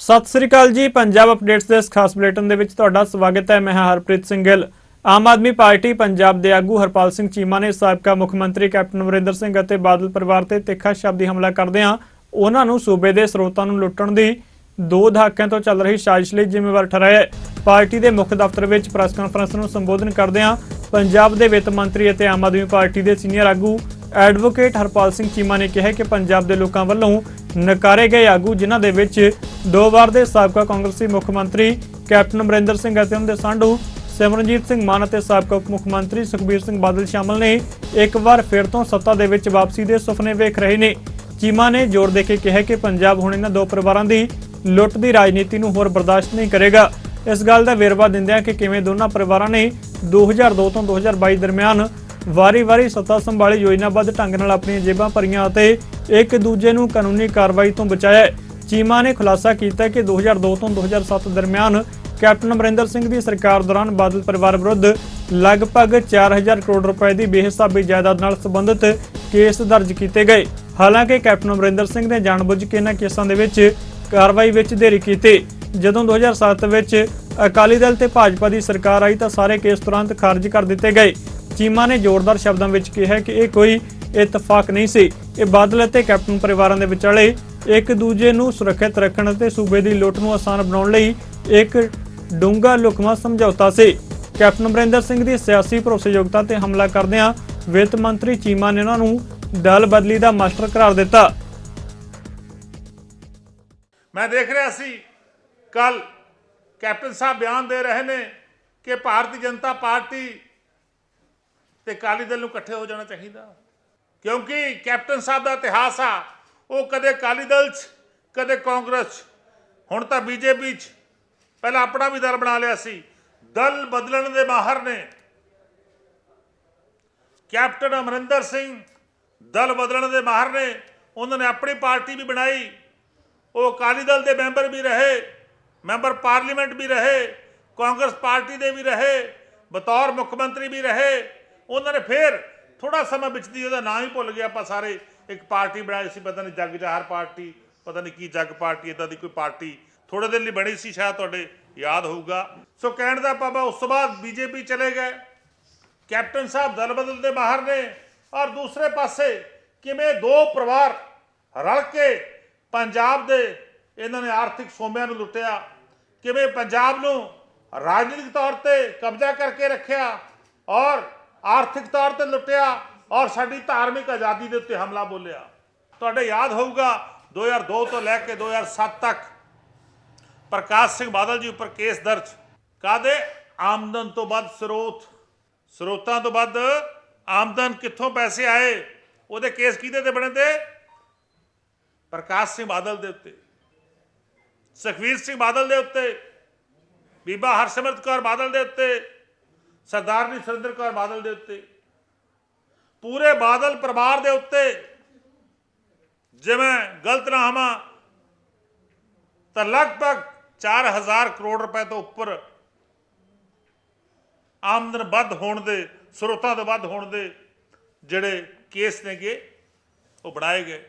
ਸਤਿ ਸ੍ਰੀ ਅਕਾਲ ਜੀ, ਪੰਜਾਬ ਅਪਡੇਟਸ ਦੇ ਇਸ ਖਾਸ ਬੁਲੇਟਿਨ ਦੇ ਵਿੱਚ ਤੁਹਾਡਾ ਸਵਾਗਤ ਹੈ। ਮੈਂ ਹਾਂ ਹਰਪ੍ਰੀਤ ਸਿੰਘ ਗਿੱਲ ਆਮ ਆਦਮੀ ਪਾਰਟੀ ਪੰਜਾਬ ਦੇ ਆਗੂ ਹਰਪਾਲ ਸਿੰਘ ਚੀਮਾ ਨੇ ਸਾਬਕਾ ਮੁੱਖ ਮੰਤਰੀ ਕੈਪਟਨ ਅਮਰਿੰਦਰ ਸਿੰਘ ਅਤੇ ਬਾਦਲ ਪਰਿਵਾਰ ਤੇ ਤਿੱਖਾ ਸ਼ਬਦੀ ਹਮਲਾ ਕਰਦਿਆਂ ਉਹਨਾਂ ਨੂੰ ਸੂਬੇ ਦੇ ਸਰੋਤਾਂ ਨੂੰ ਲੁੱਟਣ ਦੀ ਦੋ ਦਹਾਕਿਆਂ ਤੋਂ ਚੱਲ ਰਹੀ ਸਾਜ਼ਿਸ਼ ਲਈ ਜ਼ਿੰਮੇਵਾਰ ਠਹਿਰਾਇਆ ਪਾਰਟੀ ਦੇ ਮੁੱਖ ਦਫ਼ਤਰ ਵਿੱਚ ਪ੍ਰੈਸ ਕਾਨਫਰੰਸ ਨੂੰ ਸੰਬੋਧਨ ਕਰਦਿਆਂ ਪੰਜਾਬ ਦੇ ਵਿੱਤ ਮੰਤਰੀ ਅਤੇ ਆਮ ਆਦਮੀ ਪਾਰਟੀ ਦੇ ਸੀਨੀਅਰ ਆਗੂ ਐਡਵੋਕੇਟ ਹਰਪਾਲ ਸਿੰਘ ਚੀਮਾ ਨੇ ਕਿਹਾ ਕਿ ਪੰਜਾਬ ਦੇ ਲੋਕਾਂ ਵੱਲੋਂ ਨਕਾਰੇ ਗਏ ਆਗੂ, ਜਿਨ੍ਹਾਂ ਦੇ ਵਿੱਚ ਦੋ ਵਾਰ ਦੇ ਸਾਬਕਾ ਕਾਂਗਰਸੀ ਮੁੱਖ ਮੰਤਰੀ ਕੈਪਟਨ ਅਮਰਿੰਦਰ ਸਿੰਘ ਅਤੇ ਉਹਨਾਂ ਦੇ ਸਾਂਢੂ ਸਿਮਰਨਜੀਤ ਸਿੰਘ ਮਾਨ ਅਤੇ ਸਾਬਕਾ ਉਪ ਮੁੱਖ ਮੰਤਰੀ ਸੁਖਬੀਰ ਸਿੰਘ ਬਾਦਲ ਸ਼ਾਮਲ ਨੇ ਇੱਕ ਵਾਰ ਫਿਰ ਤੋਂ ਸੱਤਾ ਦੇ ਵਿੱਚ ਵਾਪਸੀ ਦੇ ਸੁਪਨੇ ਵੇਖ ਰਹੇ ਨੇ। ਚੀਮਾ ਨੇ ਜ਼ੋਰ ਦੇ ਕੇ ਕਿਹਾ ਕਿ ਪੰਜਾਬ ਹੁਣ ਇਹਨਾਂ ਦੋ ਪਰਿਵਾਰਾਂ ਦੀ ਲੁੱਟ ਦੀ ਰਾਜਨੀਤੀ ਨੂੰ ਹੋਰ ਬਰਦਾਸ਼ਤ ਨਹੀਂ ਕਰੇਗਾ। ਇਸ ਗੱਲ ਦਾ ਵੇਰਵਾ ਦਿੰਦਿਆਂ ਕਿ ਕਿਵੇਂ ਦੋਨਾਂ ਪਰਿਵਾਰਾਂ ਨੇ 2002 ਤੋਂ 2022 ਦਰਮਿਆਨ ਵਾਰੀ-ਵਾਰੀ ਸੱਤਾ ਸੰਭਾਲੀ ਯੋਜਨਾਬੱਧ ਢੰਗ ਨਾਲ ਆਪਣੀਆਂ ਜੇਬਾਂ ਭਰੀਆਂ ਅਤੇ ਇੱਕ ਦੂਜੇ ਨੂੰ ਕਾਨੂੰਨੀ ਕਾਰਵਾਈ ਤੋਂ ਬਚਾਇਆ ਚੀਮਾ ਨੇ ਖੁਲਾਸਾ ਕੀਤਾ ਕਿ 2002 ਤੋਂ 2007 ਦਰਮਿਆਨ ਕੈਪਟਨ ਅਮਰਿੰਦਰ ਸਿੰਘ ਦੀ ਸਰਕਾਰ ਦੌਰਾਨ ਬਾਦਲ ਪਰਿਵਾਰ ਵਿਰੁੱਧ ਲਗਭਗ 4000 ਕਰੋੜ ਰੁਪਏ ਦੀ ਬੇਹਿਸਾਬੀ ਜਾਇਦਾਦ ਨਾਲ ਸੰਬੰਧਿਤ ਕੇਸ ਦਰਜ ਕੀਤੇ ਗਏ। ਹਾਲਾਂਕਿ ਕੈਪਟਨ ਅਮਰਿੰਦਰ ਸਿੰਘ ਨੇ ਜਾਣਬੁੱਝ ਕੇ ਇਹਨਾਂ ਕੇਸਾਂ ਦੇ ਵਿੱਚ ਕਾਰਵਾਈ ਵਿੱਚ ਦੇਰੀ ਕੀਤੀ। ਜਦੋਂ 2007 ਵਿੱਚ ਅਕਾਲੀ ਦਲ ਤੇ ਭਾਜਪਾ ਦੀ ਸਰਕਾਰ ਆਈ ਤਾਂ ਸਾਰੇ ਕੇਸ ਤੁਰੰਤ ਖਾਰਜ ਕਰ ਦਿੱਤੇ ਗਏ। ਚੀਮਾ ਨੇ ਜ਼ੋਰਦਾਰ ਸ਼ਬਦਾਂ ਵਿੱਚ ਕਿਹਾ ਕਿ ਇਹ ਕੋਈ ਇਤਫਾਕ ਨਹੀਂ ਸੀ। ਇਹ ਬਾਦਲ ਅਤੇ ਕੈਪਟਨ ਪਰਿਵਾਰਾਂ ਦੇ ਵਿਚਾਲੇ ਇੱਕ ਦੂਜੇ ਨੂੰ ਸੁਰੱਖਿਅਤ ਰੱਖਣ ਅਤੇ ਸੂਬੇ ਦੀ ਲੁੱਟ ਨੂੰ ਆਸਾਨ ਬਣਾਉਣ ਲਈ ਇੱਕ ਡੂੰਘਾ ਲੁਕਮਾ ਸਮਝੌਤਾ ਸੀ। ਕੈਪਟਨ ਅਮਰਿੰਦਰ ਸਿੰਘ ਦੀ ਸਿਆਸੀ ਭਰੋਸੇਯੋਗਤਾ ਤੇ ਹਮਲਾ ਕਰਦਿਆਂ ਵਿੱਤ ਮੰਤਰੀ ਚੀਮਾ ਨੇ ਉਹਨਾਂ ਨੂੰ ਦਲ ਬਦਲੀ ਦਾ ਮਾਸਟਰ ਕਰਾਰ ਦਿੱਤਾ। ਮੈਂ ਦੇਖ ਰਿਹਾ ਸੀ ਕੱਲ ਕੈਪਟਨ ਸਾਹਿਬ ਬਿਆਨ ਦੇ ਰਹੇ ਨੇ ਕਿ ਭਾਰਤੀ ਜਨਤਾ ਪਾਰਟੀ ਤੇ ਅਕਾਲੀ ਦਲ ਨੂੰ ਇਕੱਠੇ ਹੋ ਜਾਣਾ ਚਾਹੀਦਾ। ਕਿਉਂਕਿ ਕੈਪਟਨ ਸਾਹਿਬ ਦਾ ਇਤਿਹਾਸ ਆ, ਉਹ ਕਦੇ ਅਕਾਲੀ ਦਲ 'ਚ, ਕਦੇ ਕਾਂਗਰਸ 'ਚ। ਹੁਣ ਤਾਂ ਬੀਜੇਪੀ 'ਚ। ਪਹਿਲਾਂ ਆਪਣਾ ਵੀ ਦਲ ਬਣਾ ਲਿਆ ਸੀ। ਦਲ ਬਦਲਣ ਦੇ ਮਾਹਰ ਨੇ। ਕੈਪਟਨ ਅਮਰਿੰਦਰ ਸਿੰਘ ਦਲ ਬਦਲਣ ਦੇ ਮਾਹਰ ਨੇ। ਉਹਨਾਂ ਨੇ ਆਪਣੀ ਪਾਰਟੀ ਵੀ ਬਣਾਈ। ਉਹ ਅਕਾਲੀ ਦਲ ਦੇ ਮੈਂਬਰ ਵੀ ਰਹੇ। ਮੈਂਬਰ ਪਾਰਲੀਮੈਂਟ ਵੀ ਰਹੇ, ਕਾਂਗਰਸ ਪਾਰਟੀ ਦੇ ਵੀ ਰਹੇ, ਬਤੌਰ ਮੁੱਖ ਮੰਤਰੀ ਵੀ ਰਹੇ, ਉਹਨਾਂ ਨੇ ਫਿਰ ਥੋੜਾ ਸਮਾਂ ਵਿੱਚ ਦੀ ਉਹਦਾ ਨਾਂ ਹੀ ਭੁੱਲ ਗਿਆ ਆਪਾਂ ਸਾਰੇ। ਇੱਕ ਪਾਰਟੀ ਬਣਾਈ ਸੀ, ਪਤਾ ਨਹੀਂ ਜੱਗ ਜਹਰ ਪਾਰਟੀ, ਪਤਾ ਨਹੀਂ ਕੀ ਜੱਗ ਪਾਰਟੀ ਇਦਾਂ ਦੀ ਕੋਈ ਪਾਰਟੀ ਥੋੜੇ ਦਿਨ ਲਈ ਬਣੀ ਸੀ, ਸ਼ਾਇਦ ਤੁਹਾਡੇ ਯਾਦ ਹੋਊਗਾ। ਸੋ ਕਹਿਣ ਦਾ ਪਾਪਾ ਉਸ ਤੋਂ ਬਾਅਦ ਬੀਜੇਪੀ ਚਲੇ ਗਏ। ਕੈਪਟਨ ਸਾਹਿਬ ਦਲ ਬਦਲ ਦੇ ਬਾਹਰ ਨੇ ਔਰ ਦੂਸਰੇ ਪਾਸੇ ਕਿਵੇਂ ਦੋ ਪਰਿਵਾਰ ਰਲ ਕੇ ਪੰਜਾਬ ਦੇ ਇਹਨਾਂ ਨੇ ਆਰਥਿਕ ਸੋਮਿਆਂ ਨੂੰ ਲੁੱਟਿਆ। ਕਿਵੇਂ ਪੰਜਾਬ ਨੂੰ ਰਾਜਨੀਤਿਕ ਤੌਰ ਤੇ ਕਬਜ਼ਾ ਕਰਕੇ ਰੱਖਿਆ ਔਰ ਆਰਥਿਕ ਤੌਰ ਤੇ ਲੁੱਟਿਆ ਔਰ ਸਾਡੀ ਧਾਰਮਿਕ ਆਜ਼ਾਦੀ ਦੇ ਉੱਤੇ ਹਮਲਾ ਬੋਲਿਆ। ਤੁਹਾਡੇ ਯਾਦ ਹੋਊਗਾ 2002 ਤੋਂ ਲੈ ਕੇ 2007 ਤੱਕ ਪ੍ਰਕਾਸ਼ ਸਿੰਘ ਬਾਦਲ ਜੀ ਉੱਪਰ ਕੇਸ ਦਰਜ। ਕਾਦੇ ਆਮਦਨ ਤੋਂ ਵੱਧ ਸਰੋਤ। ਸਰੋਤਾਂ ਤੋਂ ਵੱਧ ਆਮਦਨ ਕਿੱਥੋਂ ਪੈਸੇ ਆਏ? ਉਹਦੇ ਕੇਸ ਕਿਹਦੇ ਤੇ ਬਣੇ ਤੇ? ਪ੍ਰਕਾਸ਼ ਸਿੰਘ ਬਾਦਲ ਦੇ ਉੱਤੇ। ਸੁਖਵੀਰ ਸਿੰਘ ਬਾਦਲ ਦੇ ਉੱਤੇ, ਬੀਬਾ ਹਰਸਿਮਰਤ ਕੌਰ ਬਾਦਲ ਦੇ ਉੱਤੇ ਸਰਦਾਰਨੀ ਸੁਰਿੰਦਰ ਕੌਰ ਬਾਦਲ ਦੇ ਉੱਤੇ, ਪੂਰੇ ਬਾਦਲ ਪਰਿਵਾਰ ਦੇ ਉੱਤੇ ਜਿਵੇਂ ਗਲਤ ਨਾ ਹਮਾ ਤਾਂ ਲਗਭਗ 4000 ਕਰੋੜ ਰੁਪਏ ਤੋਂ ਉੱਪਰ ਆਮਦਨ ਵੱਧ ਹੋਣ ਦੇ, ਸਰੋਤਾਂ ਤੋਂ ਵੱਧ ਹੋਣ ਦੇ ਜਿਹੜੇ ਕੇਸ ਨੇਗੇ, ਉਹ ਬਣਾਏ ਗਏ।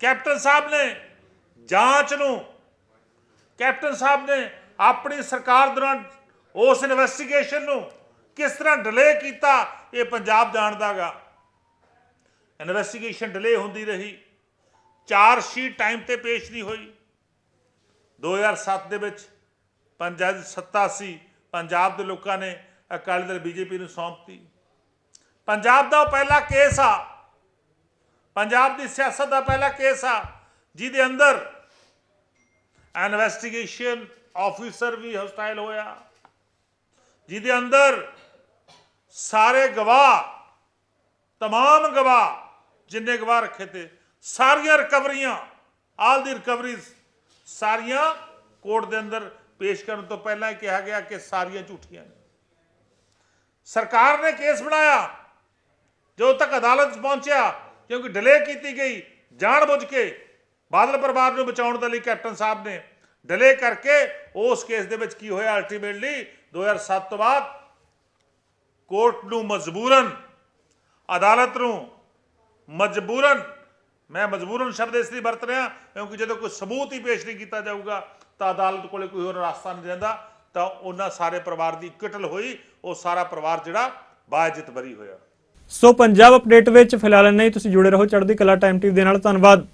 ਕੈਪਟਨ ਸਾਹਿਬ ਨੇ ਜਾਂਚ ਨੂੰ। ਕੈਪਟਨ ਸਾਹਿਬ ਨੇ ਆਪਣੀ ਸਰਕਾਰ ਦੌਰਾਨ ਉਸ ਇਨਵੈਸਟੀਗੇਸ਼ਨ ਨੂੰ ਕਿਸ ਤਰ੍ਹਾਂ ਡਿਲੇ ਕੀਤਾ, ਇਹ ਪੰਜਾਬ ਜਾਣਦਾਗਾ। ਇਨਵੈਸਟੀਗੇਸ਼ਨ ਡਿਲੇ ਹੁੰਦੀ ਰਹੀ, ਚਾਰ ਸ਼ੀਟ ਟਾਈਮ ਤੇ ਪੇਸ਼ ਨਹੀਂ ਹੋਈ। 2007 ਦੇ ਵਿੱਚ ਪੰਜਾਬ ਸੱਤਾ ਸੀ, ਪੰਜਾਬ ਦੇ ਲੋਕਾਂ ਨੇ ਅਕਾਲੀ ਦਲ ਬੀਜੇਪੀ ਨੂੰ ਸੌਂਪਤੀ। ਪੰਜਾਬ ਦਾ ਉਹ ਪਹਿਲਾ ਕੇਸ ਆ। ਪੰਜਾਬ ਦੀ ਸਿਆਸਤ ਦਾ ਪਹਿਲਾ ਕੇਸ ਆ, ਜਿਹਦੇ ਅੰਦਰ ਇਨਵੈਸਟੀਗੇਸ਼ਨ ਆਫੀਸਰ ਵੀ ਹਸਟਾਈਲ ਹੋਇਆ ਜਿਹਦੇ ਅੰਦਰ ਸਾਰੇ ਗਵਾਹ तमाम ਗਵਾਹ ਜਿੰਨੇ ਗਵਾਹ ਰੱਖੇ ਤੇ ਸਾਰੀਆਂ ਰਿਕਵਰੀਆਂ ਆਲ ਦੀ ਰਿਕਵਰੀਜ਼ ਸਾਰੀਆਂ ਕੋਰਟ ਦੇ ਅੰਦਰ ਪੇਸ਼ ਕਰਨ ਤੋਂ ਪਹਿਲਾਂ ਹੀ ਕਿਹਾ ਗਿਆ ਕਿ ਸਾਰੀਆਂ ਝੂਠੀਆਂ ਨੇ ਸਰਕਾਰ ਨੇ ਕੇਸ ਬਣਾਇਆ ਜਦੋਂ ਤੱਕ ਅਦਾਲਤ 'ਚ ਪਹੁੰਚਿਆ ਕਿਉਂਕਿ ਡਿਲੇ ਕੀਤੀ ਗਈ ਜਾਣਬੁੱਝ ਕੇ ਬਾਦਲ ਪਰਿਵਾਰ ਨੂੰ ਬਚਾਉਣ ਦੇ ਲਈ ਕੈਪਟਨ ਸਾਹਿਬ ਨੇ ਡਿਲੇ ਕਰਕੇ ਉਸ ਕੇਸ ਦੇ ਵਿੱਚ ਕੀ ਹੋਇਆ ਅਲਟੀਮੇਟਲੀ 2007 ਤੋਂ ਬਾਅਦ ਕੋਰਟ ਨੂੰ ਮਜਬੂਰਨ, ਅਦਾਲਤ ਨੂੰ ਮਜਬੂਰਨ, ਮੈਂ ਮਜਬੂਰਨ ਸ਼ਬਦ ਇਸ ਲਈ ਵਰਤ ਰਿਹਾ ਕਿਉਂਕਿ ਜਦੋਂ ਕੋਈ ਸਬੂਤ ਹੀ ਪੇਸ਼ ਨਹੀਂ ਕੀਤਾ ਜਾਊਗਾ ਤਾਂ ਅਦਾਲਤ ਕੋਲੇ ਕੋਈ ਹੋਰ ਰਸਤਾ ਨਹੀਂ ਰਹਿੰਦਾ, ਤਾਂ ਉਹਨਾਂ ਸਾਰੇ ਪਰਿਵਾਰ ਦੀ ਕਿਟਲ ਹੋਈ, ਉਹ ਸਾਰਾ ਪਰਿਵਾਰ ਜਿਹੜਾ ਬਾਇਜ਼ਤ ਬਰੀ ਹੋਇਆ। ਸੋ ਪੰਜਾਬ ਅਪਡੇਟ ਵਿੱਚ ਫਿਲਹਾਲ ਨਹੀਂ ਤੁਸੀਂ ਜੁੜੇ ਰਹੋ ਚੜ੍ਹਦੀ ਕਲਾ ਟਾਈਮ ਟੀਵੀ ਦੇ ਨਾਲ। ਧੰਨਵਾਦ।